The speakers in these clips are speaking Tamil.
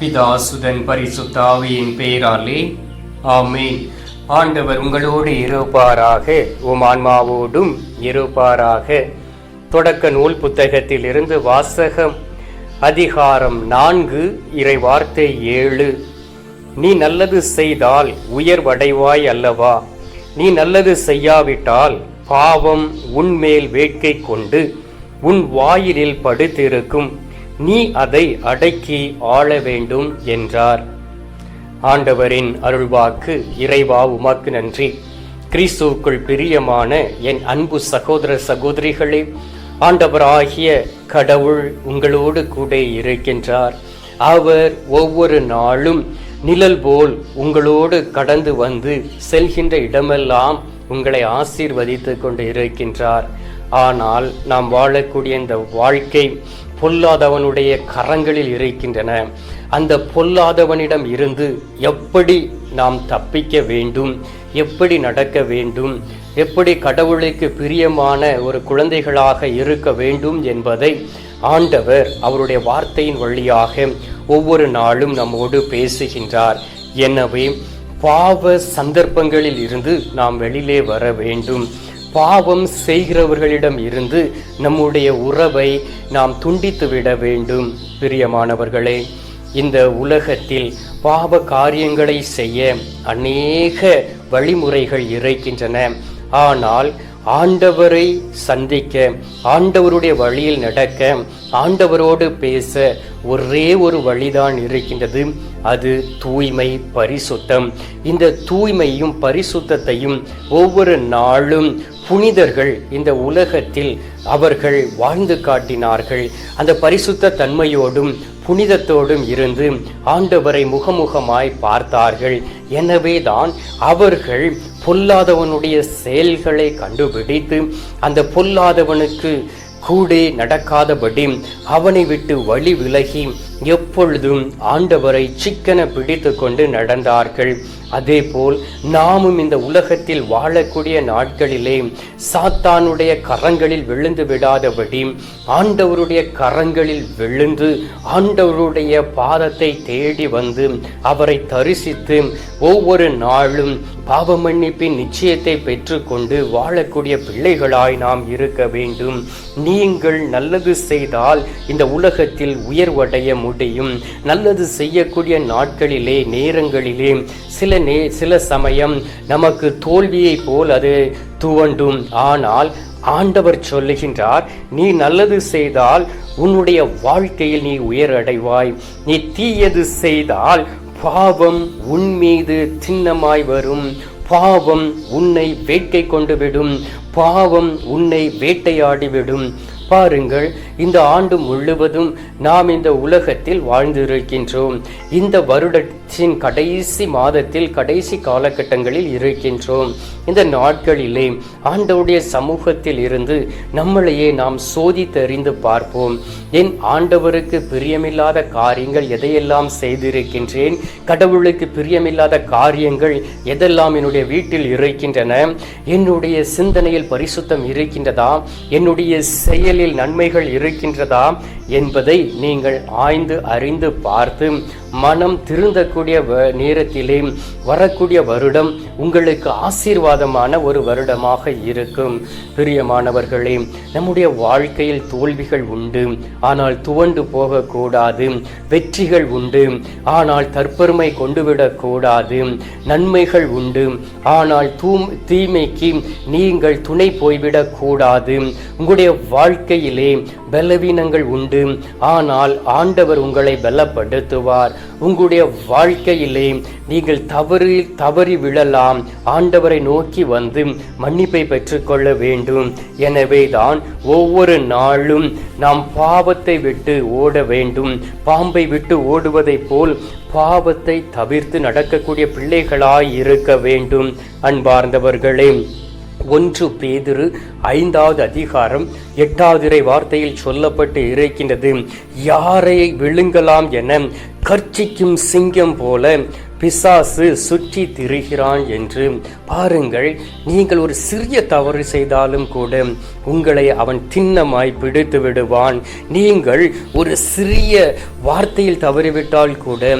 பிதாசுதன் பரிசுத்தாவியின் பேராலே ஆமே ஆண்டவர் உங்களோடு இருப்பாராக உம் ஆன்மாவோடும் இருப்பாராக. தொடக்க நூல் புத்தகத்திலிருந்து வாசகம் அதிகாரம் நான்கு இறை வார்த்தை ஏழு. நீ நல்லது செய்தால் உயர்வடைவாய் அல்லவா? நீ நல்லது செய்யாவிட்டால் பாவம் உன்மேல் வேட்கை கொண்டு உன் வாயிலில் படுத்திருக்கும். நீ அதை அடக்கி ஆள வேண்டும் என்றார். ஆண்டவரின் அருள்வாக்கு இறைவா உமக்கு நன்றி. கிறிஸ்துவுக்குள் பிரியமான என் அன்பு சகோதர சகோதரிகளே ஆண்டவராகிய கடவுள் உங்களோடு கூட இருக்கின்றார். அவர் ஒவ்வொரு நாளும் நிழல் போல் உங்களோடு கடந்து வந்து செல்கின்ற இடமெல்லாம் உங்களை ஆசீர்வதித்து கொண்டு இருக்கின்றார் ஆனால் நாம் வாழக்கூடிய இந்த வாழ்க்கை பொல்லாதவனுடைய கரங்களில் இருக்கின்றன. அந்த பொல்லாதவனிடம் இருந்து எப்படி நாம் தப்பிக்க வேண்டும்? எப்படி நடக்க வேண்டும்? எப்படி கடவுளுக்கு பிரியமான ஒரு குழந்தைகளாக இருக்க வேண்டும் என்பதை ஆண்டவர் அவருடைய வார்த்தையின் வழியாக ஒவ்வொரு நாளும் நம்மோடு பேசுகின்றார். எனவே பாவ சந்தர்ப்பங்களில் இருந்து நாம் வெளியிலே வர வேண்டும். பாவம் செய்கிறவர்களிடம் இருந்து நம்முடைய உறவை நாம் துண்டித்து விட வேண்டும் பிரியமானவர்களே. இந்த உலகத்தில் பாவ காரியங்களை செய்ய அநேக வழிமுறைகள் இருக்கின்றன. ஆனால் ஆண்டவரை சந்திக்க ஆண்டவருடைய வழியில் நடக்க ஆண்டவரோடு பேச ஒரே ஒரு வழிதான் இருக்கின்றது. அது தூய்மை பரிசுத்தம். இந்த தூய்மையும் பரிசுத்தத்தையும் ஒவ்வொரு நாளும் புனிதர்கள் இந்த உலகத்தில் அவர்கள் வாழ்ந்து காட்டினார்கள். அந்த பரிசுத்த தன்மையோடும் புனிதத்தோடும் இருந்து ஆண்டவரை முகமுகமாய் பார்த்தார்கள். எனவே தான் அவர்கள் பொல்லாதவனுடைய செயல்களை கண்டுபிடித்து அந்த பொல்லாதவனுக்கு கூட நடக்காதபடி அவனை விட்டு வழி விலகி எப்பொழுதும் ஆண்டவரை சிக்கன பிடித்து கொண்டு நடந்தார்கள். அதேபோல் நாமும் இந்த உலகத்தில் வாழக்கூடிய நாட்களிலே சாத்தானுடைய கரங்களில் விழுந்து விடாதபடி ஆண்டவருடைய கரங்களில் விழுந்து ஆண்டவருடைய பாதத்தை தேடி வந்து அவரை தரிசித்து ஒவ்வொரு நாளும் பாவ மன்னிப்பின் நிச்சயத்தை பெற்றுக்கொண்டு வாழக்கூடிய பிள்ளைகளாய் நாம் இருக்க வேண்டும். நீங்கள் நல்லது செய்தால் இந்த உலகத்தில் உயர்வடைய முடியும் நல்லது செய்யக்கூடிய நாட்களிலே நேரங்களிலே சில நே சில சமயம் நமக்கு தோல்வியை போல் அது துவண்டும். ஆனால் ஆண்டவர் சொல்லுகின்றார் நீ நல்லது செய்தால் உன்னுடைய வாழ்க்கையில் நீ உயரடைவாய். நீ தீயது செய்தால் பாவம் உன் மீது சின்னமாய் வரும். பாவம் உன்னை வேட்கை கொண்டு விடும். பாவம் உன்னை வேட்டையாடிவிடும் பாருங்கள் இந்த ஆண்டு முழுவதும் நாம் இந்த உலகத்தில் வாழ்ந்திருக்கின்றோம். இந்த வருடத்தின் கடைசி மாதத்தில் கடைசி காலகட்டங்களில் இருக்கின்றோம். இந்த நாட்களிலே ஆண்டவுடைய சமூகத்தில் இருந்து நம்மளையே நாம் சோதித்தறிந்து பார்ப்போம். என் ஆண்டவருக்கு பிரியமில்லாத காரியங்கள் எதையெல்லாம் செய்திருக்கின்றேன்? கடவுளுக்கு பிரியமில்லாத காரியங்கள் எதெல்லாம் என்னுடைய வீட்டில் இருக்கின்றன? என்னுடைய சிந்தனையில் பரிசுத்தம் இருக்கின்றதா? என்னுடைய செயலில் நன்மைகள் இருக்கின்றதா என்பதை நீங்கள் ஆய்ந்து அறிந்து பார்த்து மனம் திருந்தக்கூடிய நேரத்திலே வரக்கூடிய வருடம் உங்களுக்கு ஆசீர்வாதமான ஒரு வருடமாக இருக்கும். பிரியமானவர்களே நம்முடைய வாழ்க்கையில் தோல்விகள் உண்டு. ஆனால் துவண்டு போகக்கூடாது. வெற்றிகள் உண்டு. ஆனால் தற்பெருமை கொண்டுவிடக்கூடாது. நன்மைகள் உண்டு. ஆனால் தூ தீமைக்கு நீங்கள் துணை போய்விடக்கூடாது. உங்களுடைய வாழ்க்கையிலே பலவீனங்கள் உண்டு. ஆனால் ஆண்டவர் உங்களை பலப்படுத்துவார். உங்களுடைய வாழ்க்கையிலே நீங்கள் தவறி தவறி விழலாம். ஆண்டவரை நோக்கி வந்து மன்னிப்பை பெற்றுக்கொள்ள வேண்டும். எனவே தான் ஒவ்வொரு நாளும் நாம் பாவத்தை விட்டு ஓட வேண்டும். பாம்பை விட்டு ஓடுவதைப் போல் பாவத்தை தவிர்த்து நடக்கக்கூடிய பிள்ளைகளாய் இருக்க வேண்டும். அன்பார்ந்தவர்களே ஒன்று பேதிரு ஐந்தாவது அதிகாரம் எட்டாவது இறை வார்த்தையில் சொல்லப்பட்டு இருக்கின்றது யாரை விழுங்கலாம் என கர்ச்சிக்கும் சிங்கம் போல பிசாசு சுற்றி திரிகிறான் என்று பாருங்கள் நீங்கள் ஒரு சிறிய தவறு செய்தாலும் கூட உங்களை அவன் திண்ணமாய் பிடித்து விடுவான். நீங்கள் ஒரு சிறிய வார்த்தையில் தவறிவிட்டால் கூட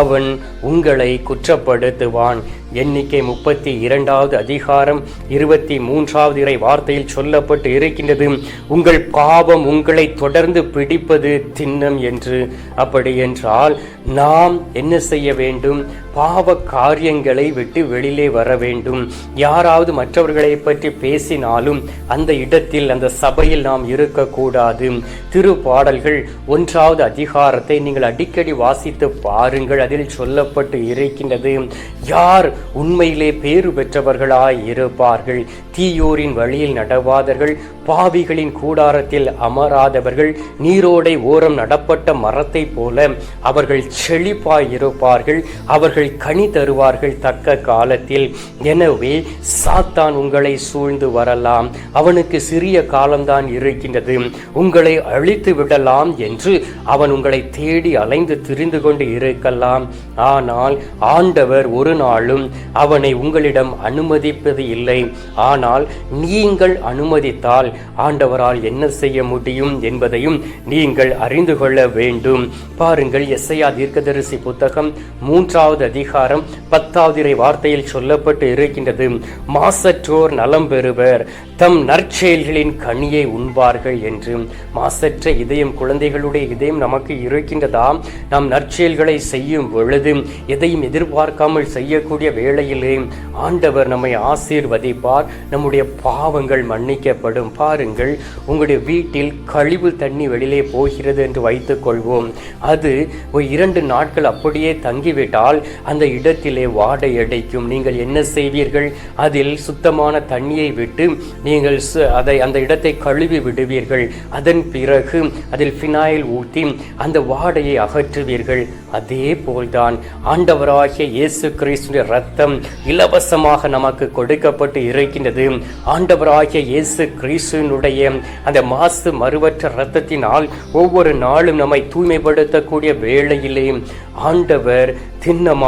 அவன் உங்களை குற்றப்படுத்துவான். எண்ணிக்கை முப்பத்தி இரண்டாவது அதிகாரம் இருபத்தி மூன்றாவது இறை வார்த்தையில் சொல்லப்பட்டு இருக்கின்றது உங்கள் பாவம் உங்களை தொடர்ந்து பிடிப்பது திண்ணம் என்று. அப்படி என்றால் நாம் என்ன செய்ய வேண்டும்? பாவ காரியங்களை விட்டு வெளியிலே வர வேண்டும் யாராவது மற்றவர்களை பற்றி பேசினாலும் அந்த இடத்தில் அந்த சபையில் நாம் இருக்கக்கூடாது. திருப்பாடல்கள் ஒன்றாவது அதிகாரத்தை நீங்கள் அடிக்கடி வாசித்து பாருங்கள். அதில் சொல்லப்பட்டு இருக்கின்றது யார் உண்மையிலே பேறு பெற்றவர்களாய் இருப்பார்கள்? தீயோரின் வழியில் நடவாதர்கள் பாவிகளின் கூடாரத்தில் அமராதவர்கள் நீரோடை ஓரம் நடப்பட்ட மரத்தை போல அவர்கள் செழிப்பாய் இருப்பார்கள். அவர்கள் கனி தருவார்கள் தக்க காலத்தில். எனவே சாத்தான் உங்களை சூழ்ந்து வரலாம். அவனுக்கு சிறிய காலம்தான் இருக்கின்றது. உங்களை அழித்து விடலாம் என்று அவன் உங்களை தேடி அலைந்து திரிந்து கொண்டு இருக்கலாம். ஆனால் ஆண்டவர் ஒரு நாளும் அவனை உங்களிடம் அனுமதிப்பது இல்லை. ஆனால் நீங்கள் அனுமதித்தால் ஆண்டவரால் என்ன செய்ய முடியும் என்பதையும் நீங்கள் அறிந்து கொள்ள வேண்டும். பாருங்கள் எஸ்ஐயா தீர்க்கதரிசி புத்தகம் மூன்றாவது அதிகாரம் பத்தாவது வார்த்தையில் சொல்லப்பட்டு இருக்கின்றது. மாசற்றோர் நலம் பெறுவர் தம் நற்செயல்களின் கனியை உண்பார்கள் என்று. மாசற்ற இதயம் குழந்தைகளுடைய இதயம் நமக்கு இருக்கின்றதா? நாம் நற்செயல்களை செய்யும் பொழுது எதையும் எதிர்பார்க்காமல் செய்யக்கூடிய வேளையிலே ஆண்டவர் நம்மை ஆசீர்வதிப்பார். நம்முடைய பாவங்கள் மன்னிக்கப்படும். பாருங்கள் உங்களுடைய வீட்டில் கழிவு தண்ணி வெளியிலே போகிறது என்று வைத்துக் கொள்வோம் அது ஒரு இரண்டு நாட்கள் அப்படியே தங்கிவிட்டால் அந்த இடத்திலே வாடை அடைக்கும். நீங்கள் என்ன செய்வீர்கள்? அதில் சுத்தமான தண்ணியை விட்டு நீங்கள் சு- அதை அந்த இடத்தை கழுவி விடுவீர்கள். அதன் பிறகு அதில் ஃபினாயில் ஊற்றி அந்த வாடையை அகற்றுவீர்கள். அதே போல்தான் ஆண்டவராகிய இயேசு கிறிஸ்துடைய ரத்தம் இலவசமாக நமக்கு கொடுக்கப்பட்டு இருக்கின்றது. ஆண்டவராகிய இயேசு கிறிஸ்துனுடைய அந்த மாசு மறுவற்ற இரத்தத்தினால் ஒவ்வொரு நாளும் நம்மை தூய்மைப்படுத்தக்கூடிய வேளையிலே ஆண்டவர்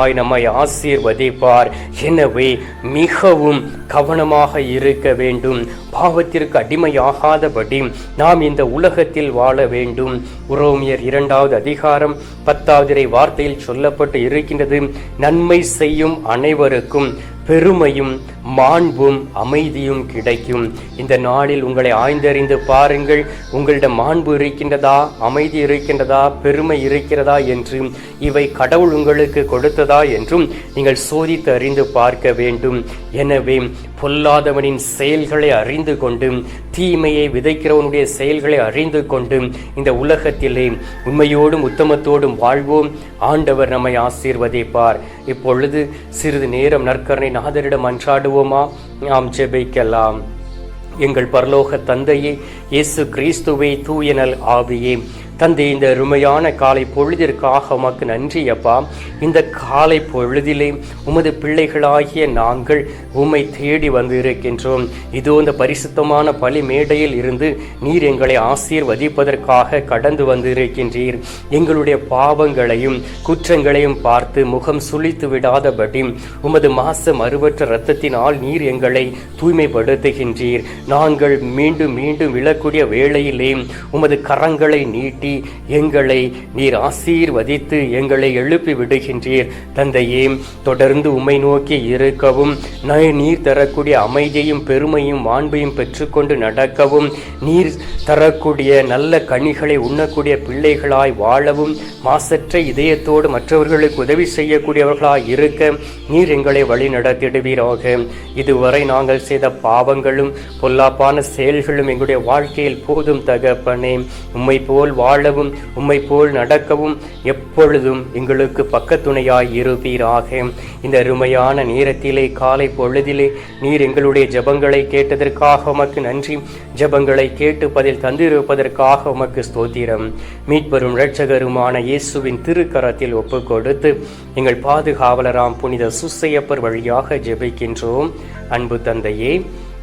திண்ணமாய் நம்மை ஆசீர்வதிப்பார். எனவே மிகவும் கவனமாக இருக்க வேண்டும். பாவத்திற்கு அடிமையாகாதபடி நாம் இந்த உலகத்தில் வாழ வேண்டும். உரோமியர் இரண்டாவது அதிகாரம் பத்தாவது வார்த்தையில் சொல்லப்பட்டு இருக்கின்றது நன்மை செய்யும் அனைவருக்கும் பெருமையும் மாண்பும் அமைதியும் கிடைக்கும். இந்த நாளில் உங்களை ஆய்ந்தறிந்து பாருங்கள். உங்களிடம் மாண்பு இருக்கின்றதா? அமைதி இருக்கின்றதா? பெருமை இருக்கிறதா என்றும் இவை கடவுள் உங்களுக்கு கொடுத்ததா என்றும் நீங்கள் சோதித்து அறிந்து பார்க்க வேண்டும். எனவே பொல்லாதவனின் செயல்களை அறிந்து கொண்டு தீமையை விதைக்கிறவனுடைய செயல்களை அறிந்து கொண்டு இந்த உலகத்திலே உண்மையோடும் உத்தமத்தோடும் வாழ்வோம். ஆண்டவர் நம்மை ஆசீர்வதிப்பார். இப்பொழுது சிறிது நேரம் நற்கரணை நாதரிடம் அன்றாடுவோம். நாம் ஜெபிக்கலாம். எங்கள் பரலோக தந்தையே இயேசு கிறிஸ்துவை தூயனல் ஆவியே. தந்தை இந்த அருமையான காலை பொழுதிற்காக உமக்கு நன்றி அப்பா. இந்த காலை பொழுதிலே உமது பிள்ளைகளாகிய நாங்கள் உம்மை தேடி வந்து இருக்கின்றோம் இதோ இந்த பரிசுத்தமான பலி மேடையில் இருந்து நீர் எங்களை ஆசீர்வதிப்பதற்காக கடந்து வந்து இருக்கின்றீர் எங்களுடைய பாவங்களையும் குற்றங்களையும் பார்த்து முகம் சுளித்து விடாதபடி உமது மாச மறுவற்ற இரத்தத்தினால் நீர் எங்களை தூய்மைப்படுத்துகின்றீர். நாங்கள் மீண்டும் மீண்டும் விழக்கூடிய வேளையிலே உமது கரங்களை நீட்டி எங்களை நீர் ஆசீர்வதித்து எங்களை எழுப்பி விடுகின்றீர். தந்தையே தொடர்ந்து உம்மை நோக்கி இருக்கவும் நீர் தரக்கூடிய அமைதியையும் பெருமையும் மாண்பையும் பெற்றுக்கொண்டு நடக்கவும் நீர் தரக்கூடிய நல்ல கனிகளை உண்ணக்கூடிய பிள்ளைகளாய் வாழவும் மாசற்ற இதயத்தோடு மற்றவர்களுக்கு உதவி செய்யக்கூடியவர்களாய் இருக்க நீர் எங்களை வழி நடத்திடுவீராக. இதுவரை நாங்கள் செய்த பாவங்களும் பொல்லாப்பான செயல்களும் எங்களுடைய வாழ்க்கையில் போதும் தகப்பனே. உம்மை போல் வாழவும் உம்மை போல் நடக்கவும் எப்பொழுதும் எங்களுக்கு பக்கத்துணையாய் இருப்பீராக. இந்த அருமையான நேரத்திலே காலை பொழுதிலே நீர் எங்களுடைய ஜெபங்களை கேட்டதற்காக உமக்கு நன்றி. ஜெபங்களை கேட்டு பதில் தந்திருப்பதற்காக உமக்கு ஸ்தோத்திரம். மீட்பெரும் இரட்சகருமான இயேசுவின் திருக்கரத்தில் ஒப்பு கொடுத்து எங்கள் பாதுகாவலராம் புனித சுசையப்பர் வழியாக ஜெபிக்கின்றோம். அன்பு தந்தையே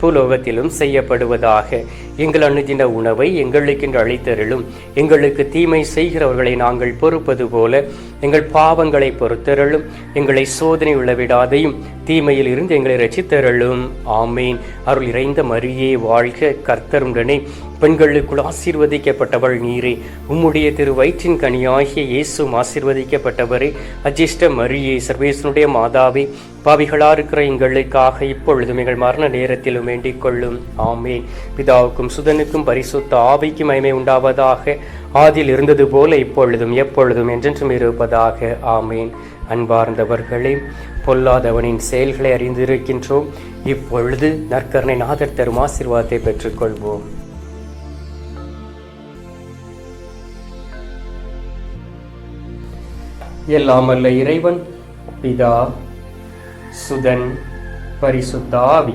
பூலோகத்திலும் செய்யப்படுவதாக. எங்கள் அணுதின உணவை எங்களுக்கென்று அளித்தருளும். எங்களுக்கு தீமை செய்கிறவர்களை நாங்கள் பொறுப்பது போல எங்கள் பாவங்களை பொறுத்தருளும். எங்களை சோதனை உள்ளவிடாதையும் தீமையில் இருந்து எங்களை ரசித்தருளும் ஆமேன். அருள் இறைந்த மரியே வாழ்க கர்த்தருடனே. பெண்களுக்குள் ஆசீர்வதிக்கப்பட்டவள் நீரே. உம்முடைய திரு வயிற்றின் கனியாகிய இயேசும் ஆசீர்வதிக்கப்பட்டவரே. அஜிஷ்ட மரியே சர்வேசனுடைய மாதாவே. பாவிகளா இருக்கிற எங்களுக்காக இப்பொழுதும் எங்கள் மரண நேரத்திலும் வேண்டிக் கொள்ளும் ஆமேன். பிதாவுக்கும் சுதனுக்கும் பரிசுத்த ஆவிக்கும் மகிமை உண்டாவதாக ஆதியில் இருந்தது போல இப்பொழுதும் எப்பொழுதும் என்றென்றும் இருப்பதாக. ஆமேன். அன்பார்ந்தவர்களே பொல்லாதவனின் செயல்களை அறிந்திருக்கின்றோம். இப்பொழுது நற்கருணை நாதர் தரும் ஆசீர்வாதத்தை பெற்றுக்கொள்வோம். எல்லாமல்ல இறைவன் பிதா சுதன் பரிசுத்தாவி